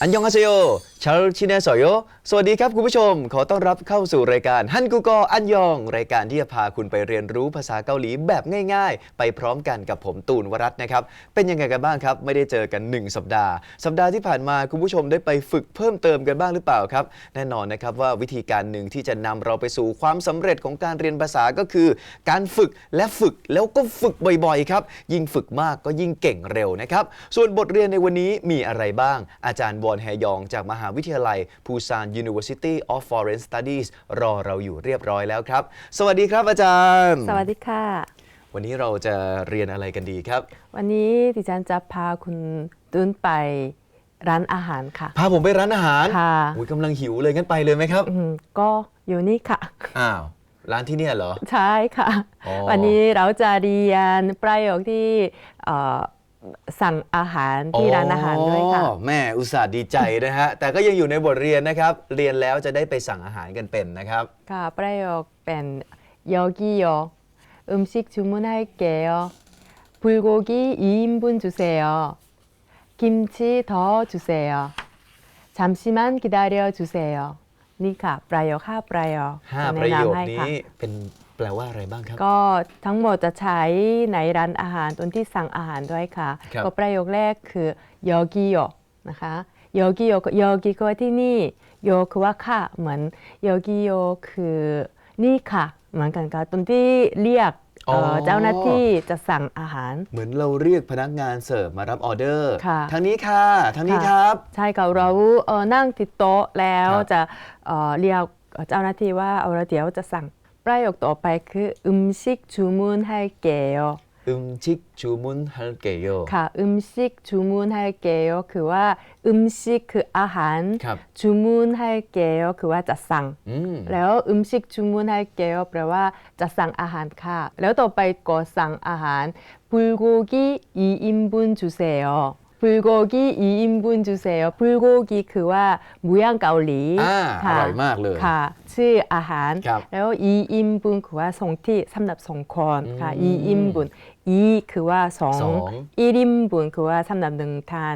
안녕하세요 ชาชินสอยโยสวัสดีครับคุณผู้ชม ขอต้อนรับเข้าสู่รายการฮันกูกออันยอง รายการที่จะพาคุณไปเรียนรู้ภาษาเกาหลีแบบง่าย ๆ ไปพร้อมกันกับผมตูนวรัตนนะครับ เป็นยังไงกันบ้างครับ ไม่ได้เจอกัน 1 สัปดาห์ สัปดาห์ที่ผ่านมาคุณผู้ชมได้ไปฝึกเพิ่มเติมกันบ้างหรือเปล่าครับ แน่นอนนะครับว่าวิธีการหนึ่งที่จะนำเราไปสู่ความสำเร็จของการเรียนภาษาก็คือ การฝึกและฝึกแล้วก็ฝึกบ่อยๆครับ ยิ่งฝึกมากก็ยิ่งเก่งเร็วนะครับ ส่วนบทเรียนในวันนี้มีอะไรบ้าง อาจารย์วอนแฮยองจากมหาวิทยาลัยปูซาน University of Foreign Studies รอเราอยู่เรียบร้อยแล้วครับ สวัสดีครับอาจารย์ สวัสดีค่ะ วันนี้เราจะเรียนอะไรกันดีครับ วันนี้ดิฉันจะพาคุณตุนไปร้านอาหารค่ะ พาผมไปร้านอาหารค่ะอุ้ยกำลังหิวเลยงั้นไปเลยไหมครับ อืมก็อยู่นี่ค่ะ อ้าว ร้านที่เนี่ยเหรอ ใช่ค่ะ อ๋อ วันนี้เราจะเรียนประโยคที่เอ่อ สั่งอาหารที่ร้านอาหารด้วยค่ะ อ๋อแม่อุตส่าห์ดีใจนะฮะ แต่ก็ยังอยู่ในบทเรียนนะครับ เรียนแล้วจะได้ไปสั่งอาหารกันเป็นนะครับ ค่ะประโยคเป็น여기요 음식 주문할게요 불고기 2인분 주세요 김치 더 주세요 잠시만 기다려 주세요 นี่ค่ะประโยคห้าประโยค ห้า จ ประโยค แำให้ นี้ ค่ะ เป็น แปลว่าอะไรบ้างครับ ก็ทั้งหมดจะใช้ในร้านอาหารตอนที่สั่งอาหารด้วยค่ะ ครับ ก็ประโยคแรกคือยอกิโยนะคะยอกิโยยอกิคือว่าที่นี่โยคือว่าค่ะเหมือนยอกิโยคือนี่ค่ะ เหมือนกันค่ะตอนที่เรียกเอ่อออ เจ้าหน้าที่จะสั่งอาหาร เหมือนเราเรียกพนักงานเสิร์ฟมารับออเดอร์ค่ะ ทางนี้ค่ะทางนี้ค่ะครับ ใช่ค่ะเราเอ่อนั่งติดโต๊ะแล้วครับ จะเอ่อเรียกเจ้าหน้าที่ว่าเอาละเดี๋ยวจะสั่ง ประโยคต่อไปคือ음식주문할게요 อึมชิกชูมุนฮัลเกโย ค่ะ음식 주문할게요คือว่า음식คืออาหาร ครับ 주문할게요คือว่าจะสั่ง อืม แล้ว음식 주문할게요แปลว่าจะสั่งอาหารค่ะ แล้วต่อไปก็สั่งอาหาร불고기 2인분 주세요 불고기 2인분 주세요 불고기คือว่าหมูย่างเกาหลี อ่า ค่ะ อร่อยมากเลย ค่ะ ชื่ออาหาร ครับ แล้ว 2인분คือว่าส่งที่สำหรับสองคนค่ะ อืม 2인분 2คือว่าสอง สอง 1인분คือว่าสำหรับหนึ่งทาน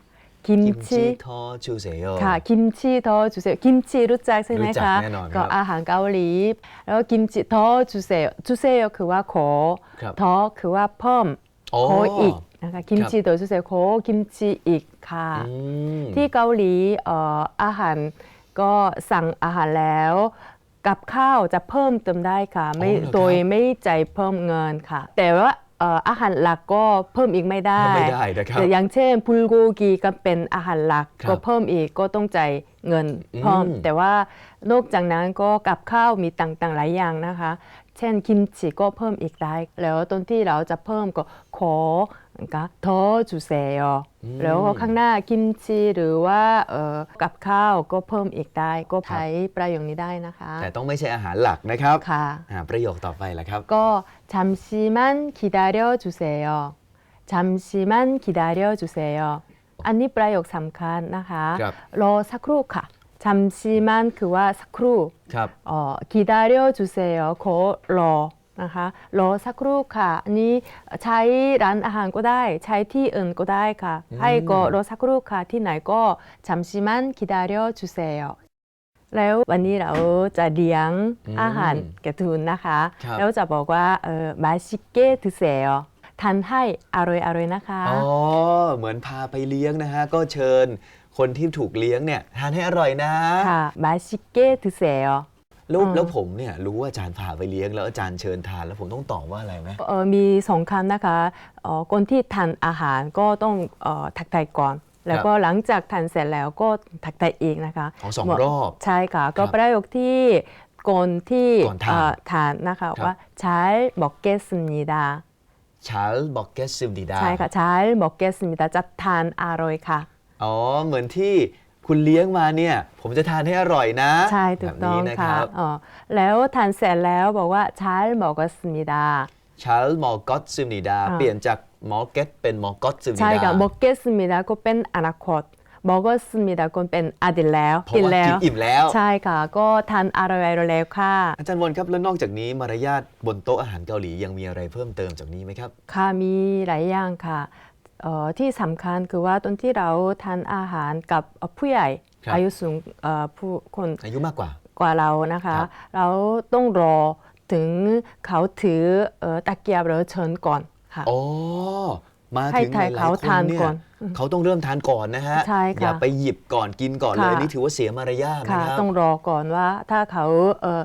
김จิ치ทอชูเซโยค่ะ กิมจิทอจุเซกิมจิรู้จักใช่ไหมรู้จักคะแน่นอนครับก็อาหารเกาหลี แล้วกิมจิทอจุเซจุเซคือว่าขอครับ ทอคือว่าเพิ่มอ๋อขออีกนะคะกิมจิทอจุเซขอกิมจิอีกค่ะอืมที่เกาหลีเอ่ออาหารก็สั่งอาหารแล้ว กับข้าวจะเพิ่มเติมได้ค่ะไม่อ๋อเหรอครับ โดยไม่ใจายเพิ่มเงินค่ะ แต่ว่าเอ่ออาหารหลักก็เพิ่มอีกไม่ได้ไม่ได้นะครับแต่อย่างเช่นพูลโกกีก็เป็นอาหารหลักครับก็เพิ่มอีกก็ต้องจ่ายเงินเพิ่มอืมแต่ว่านอกจากนั้นก็กับข้าวมีต่างๆหลายอย่างนะคะ เช่นกิมจิก็เพิ่มอีกได้ แล้วตอนที่เราจะเพิ่มก็ขอนะคะทอจุเซโยแล้วก็ข้างหน้ากิมจิหรือว่าเอ่อกับข้าวก็เพิ่มอีกได้ ก็ใช้ประโยคนี้ได้นะคะ แต่ต้องไม่ใช่อาหารหลักนะครับ ค่ะ อ่าประโยคต่อไปล่ะครับ ก็잠시만 기다려 주세요. 잠시만 기다려 주세요. อันนี้ประโยคสำคัญนะคะ ครับ รอสักครู่ค่ะ 잠시만คือว่าสักครู่ ครับ เอ่อ기다려 주세요 ขอรอ นะคะรอสักครู่ค่ะอันนี้ใช้ร้านอาหารก็ได้ ใช้ที่อื่นก็ได้ค่ะ อืม ให้ก็รอสักครู่ค่ะที่ไหนก็잠시만기다려주세요แล้ววันนี้เราจะเลี้ยง อืม อาหารกระทุนนะคะ ครับ แล้วจะบอกว่าเออ맛있게드세요ทานให้อร่อยอร่อยๆนะคะ อ๋อ เหมือนพาไปเลี้ยงนะฮะ ก็เชิญ คนที่ถูกเลี้ยงเนี่ยทานให้อร่อยนะ ค่ะ맛있게드세요 แล้ว อืม แล้วผมเนี่ยรู้ว่าอาจารย์พาไปเลี้ยงแล้วอาจารย์เชิญทานแล้วผมต้องตอบว่าอะไรไหม เอ่อมีสองคำนะคะเอ่อคนที่ทานอาหารก็ต้องเอ่อทักทายก่อน แล้วก็หลังจากทานเสร็จแล้วก็ทักทายอีกนะคะ ของสอง เหมาะ รอบ ใช่ค่ะ ก็ ครับ ประโยคที่ก่อนที่ ก่อนทาน เอ่อทานนะคะ ครับ ว่า잘 먹겠습니다 ชาลบอกเกสซิมดีดา ใช่ค่ะ잘 먹겠습니다จะทานอร่อยค่ะ อ๋อ เหมือนที่คุณเลี้ยงมาเนี่ย ผมจะทานให้อร่อยนะใช่ถูกต้องนะค่ะรับอ๋อแล้วทานเสร็จแล้วบอกว่าชาร์หมอกสมิดา ชาร์มอก็ตซึนิดา เปลี่ยนจากมอเกตเป็นมอก็ตซึนิดาใช่ค่ะมอเก็ตซึนิดาก็เป็นอนาคตมอก็ซึนิดาก็เป็นอดีตแล้วกินแล้วอิ่มแล้ว ใช่ค่ะ ก็ทานอร่อยๆแล้วค่ะ อาจารย์วนครับ แล้วนอกจากนี้มารยาทบนโต๊ะอาหารเกาหลียังมีอะไรเพิ่มเติมจากนี้ไหมครับ ค่ะมีหลายอย่างค่ะ ที่สำคัญคือว่าตอนที่เราทานอาหารกับเอ่อผู้ใหญ่ครับอายุสูงเอ่อผู้คนอายุมากกว่ากว่าเรานะคะครับเราต้องรอถึงเขาถือเอ่อตะเกียบหรือเชิญก่อนค่ะอ๋อมาให้ถึงหไทยลายเขาๆคนทานเนี่ก่ยอนเขาต้องเริ่มทานก่อนนะฮะใช่ค่ะอย่าไปหยิบก่อนกินก่อนเลยค่ะนี่ถือว่าเสียมารยาทนะค่ะครับต้องรอก่อนว่าถ้าเขาเอ่อ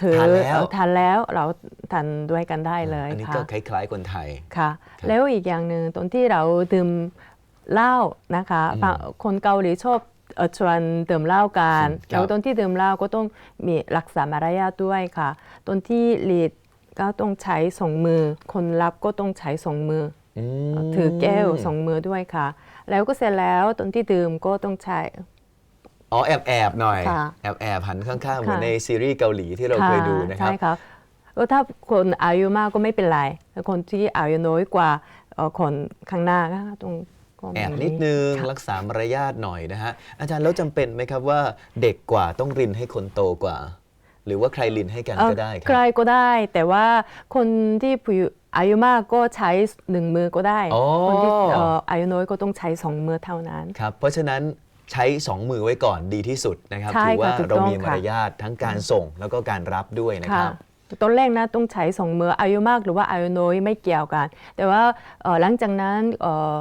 ถือทานแล้ว เอ่อทานแล้วเราทานด้วยกันได้เลยอันนี้ค่ะก็คล้ายๆคนไทย ค่ะครับแล้วอีกอย่างหนึ่งตอนที่เราดื่มเหล้านะคะอืมบางคนเกาหลีชอบเอ่อชวนดื่มเหล้ากันครับ แล้วตอนที่ดื่มเหล้าก็ต้องมีรักษามารยาทด้วยค่ะตอนที่ลีดก็ต้องใช้สองมือ คนรับก็ต้องใช้สองมืออือมถือแก้วสองมือด้วยค่ะ แล้วก็เสร็จแล้วตอนที่ดื่มก็ต้องใช้ อ๋อแอบแอบๆหน่อยค่ะ แอบแอบๆหันข้างๆเหมือนค่ะในซีรีส์เกาหลีที่เราเคยดูนะครัใช่บค่ะเออถ้าคนอายุมากก็ไม่เป็นไรแต่คนที่อายุน้อยกว่าเอ่อคนข้างหน้าก็ต้องก็แอบมีนิดนึงค่ะ รักษามารยาทหน่อยนะฮะอาจารย์แล้วจำเป็นไหมครับว่าเด็กกว่าต้องรินให้คนโตกว่า หรือว่าใครรินให้กันเอ่อก็ได้คใครรับก็ได้ แต่ว่าคนที่ผู้อายุมากก็ใช้หนึ่งมือก็ได้ อ๋อ คนที่เอ่ออายุน้อยก็ต้องใช้สองมือเท่านั้น ครับเพราะฉะนั้น ใช้ 2 มือไว้ก่อนดีที่สุดนะครับใช่ถือว่าค่ะถูกเราต้องมีมารยาททั้งการส่งแล้วก็การรับด้วยนะคค่ะรับ ตอนแรกนะต้องใช้สองมืออายุมากหรือว่าอายุน้อยไม่เกี่ยวกัน แต่ว่าเอ่อหลังจากนั้นเอ่อ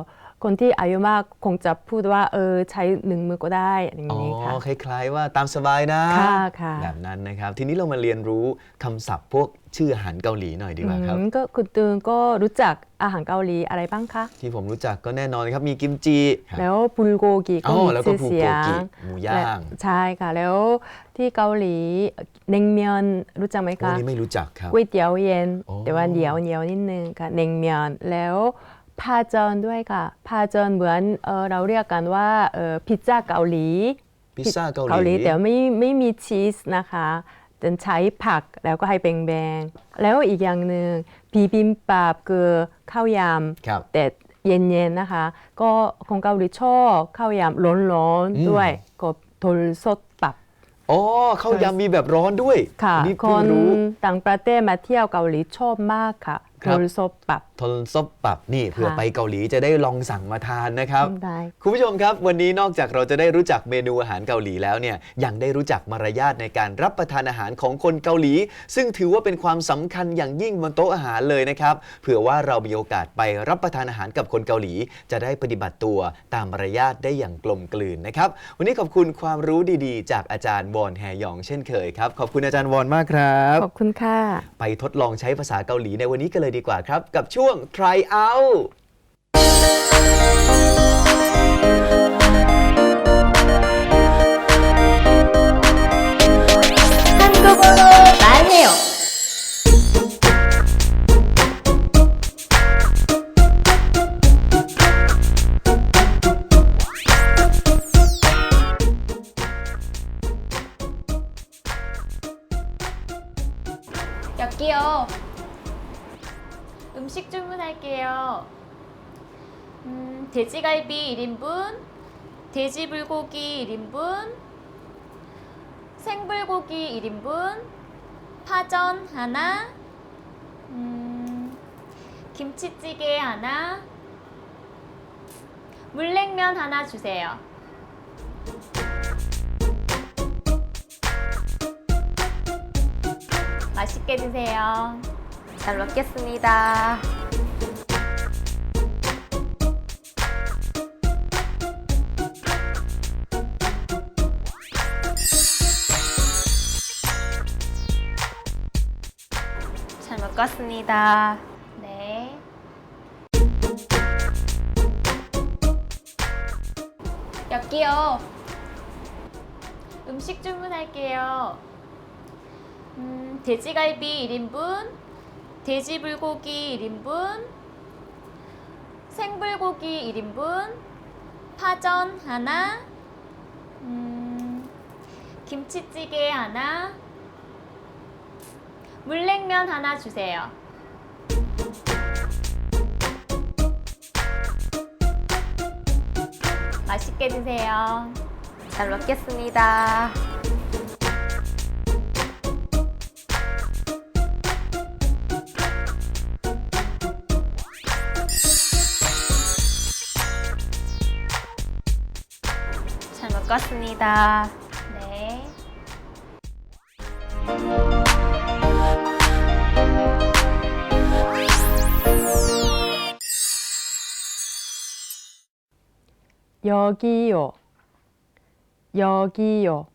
คนที่อายุมากคงจะพูดว่าเออใช้หนึ่งมือก็ได้อย่างอ๋อนี้ค่ะคล้ายๆว่าตามสบายนะค่ะค่ะแบบนั้นนะครับ ทีนี้เรามาเรียนรู้คำศัพท์พวกชื่ออาหารเกาหลีหน่อยดีกว่าครับอืมก็คุณตือนก็รู้จักอาหารเกาหลีอะไรบ้างคะ ที่ผมรู้จักก็แน่นอนครับมีกิมจิครับแล้วบุลโกกิก็อ๋อมีแล้วก็ชื่อเสียบุลโกกิงหมูย่างและใช่ค่ะแล้วที่เกาหลีเนงเมียนรู้จักไหมโอ้คะนี่ไม่รู้จักครับก๋วยเตี๋ยวเย็นโอ้แต่ว่าเหนียวเหนียวนิดนึงค่ะเนงเมียนแล้ว พาเจอนด้วยค่ะ พาเจอนเหมือนเอ่อเราเรียกกันว่าเอ่อพิซซ่าเกาหลีพิซซ่าเกาหลีแต่ไม่ไม่มีชีสนะคะจะใช้ผักแล้วก็ให้แบงๆแล้วอีกอย่างหนึ่งบีบิมบับคือข้าวยำครับแต่เย็นๆนะคะ ก็ของเกาหลีชอบข้าวยำร้อนอืมๆด้วยก็โทลสดปับอ๋อข้าวยำมีแบบร้อนด้วยค่ะอันนี่คเพิ่งนรู้ต่างประเทศมาเที่ยวเกาหลีชอบมากค่ะครั โทบลสดปับทนซบปรับนี่เผื่อค่ะไปเกาหลีจะได้ลองสั่งมาทานนะครับได้คุณผู้ชมครับ วันนี้นอกจากเราจะได้รู้จักเมนูอาหารเกาหลีแล้วเนี่ยยังได้รู้จักมารยาทในการรับประทานอาหารของคนเกาหลี ซึ่งถือว่าเป็นความสำคัญอย่างยิ่งบนโต๊ะอาหารเลยนะครับเผื่อว่าเรามีโอกาสไปรับประทานอาหารกับคนเกาหลี จะได้ปฏิบัติตัวตามมารยาทได้อย่างกลมกลืนนะครับวันนี้ขอบคุณความรู้ดีๆ จากอาจารย์วอนแฮยองเช่นเคยครับขอบคุณอาจารย์วอนมากครับขอบคุณค่ะไปทดลองใช้ภาษาเกาหลีในวันนี้กันเลยดีกว่าครับ กับช่วง try out 돼지갈비 1인분, 돼지 불고기 1인분, 생불고기 1인분, 파전 하나, 음, 김치찌개 하나, 물냉면 하나 주세요. 맛있게 드세요. 잘 먹겠습니다. 잘 먹겠습니다. 네. 여기요. 음식 주문할게요. 음, 돼지갈비 1인분, 돼지불고기 1인분, 생불고기 1인분, 파전 하나, 음, 김치찌개 하나, 물냉면 하나 주세요. 맛있게 드세요. 잘 먹겠습니다. 잘 먹겠습니다. 네. 여기요. 여기요.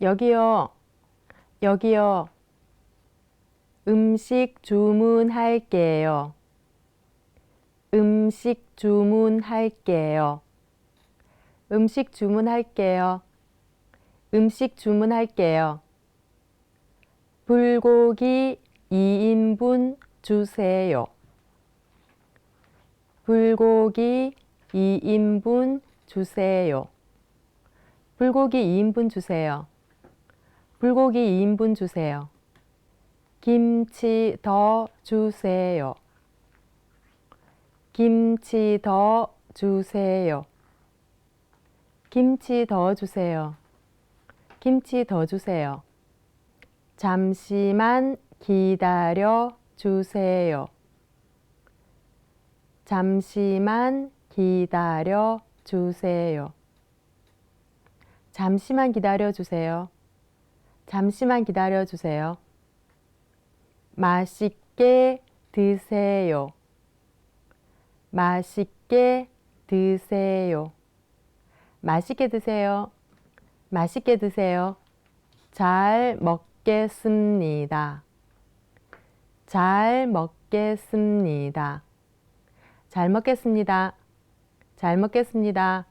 여기요. 여기요. 음식 주문할게요. 음식 주문할게요. 음식 주문할게요. 음식 주문할게요. 불고기 2인분 주세요. 불고기 2인분 주세요. 불고기 2인분 주세요. 불고기 2인분 주세요. 김치 더 주세요. 김치 더 주세요. 김치 더 주세요. 김치 더 주세요. 잠시만 기다려 주세요. 잠시만 기다려 주세요. 잠시만 기다려 주세요. 잠시만 기다려 주세요. 맛있게 드세요. 맛있게 드세요. 맛있게 드세요. 맛있게 드세요. 잘 먹겠습니다. 잘 먹겠습니다. 잘 먹겠습니다. 잘 먹겠습니다.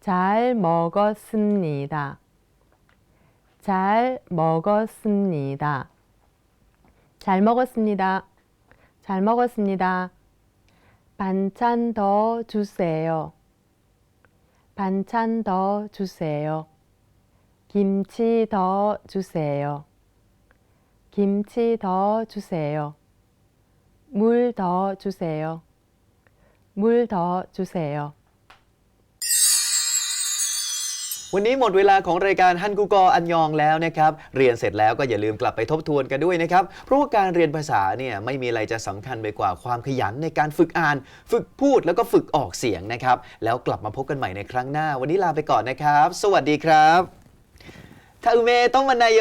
잘 먹었습니다. 잘 먹었습니다. 잘 먹었습니다. 잘 먹었습니다. 반찬 더 주세요. 반찬 더 주세요. 김치 더 주세요. 김치 더 주세요. 물 더 주세요. 물 더 주세 요. วันนี้หมดเวลาของรายการฮันกูกออันยองแล้วนะครับ เรียนเสร็จแล้วก็อย่าลืมกลับไปทบทวนกันด้วยนะครับ เพราะว่าการเรียนภาษาเนี่ยไม่มีอะไรจะสำคัญไปกว่าความขยันในการฝึกอ่าน ฝึกพูดแล้วก็ฝึกออกเสียงนะครับ แล้วกลับมาพบกันใหม่ในครั้งหน้า วันนี้ลาไปก่อนนะครับ สวัสดีครับทาอุเมต้องมานนายโย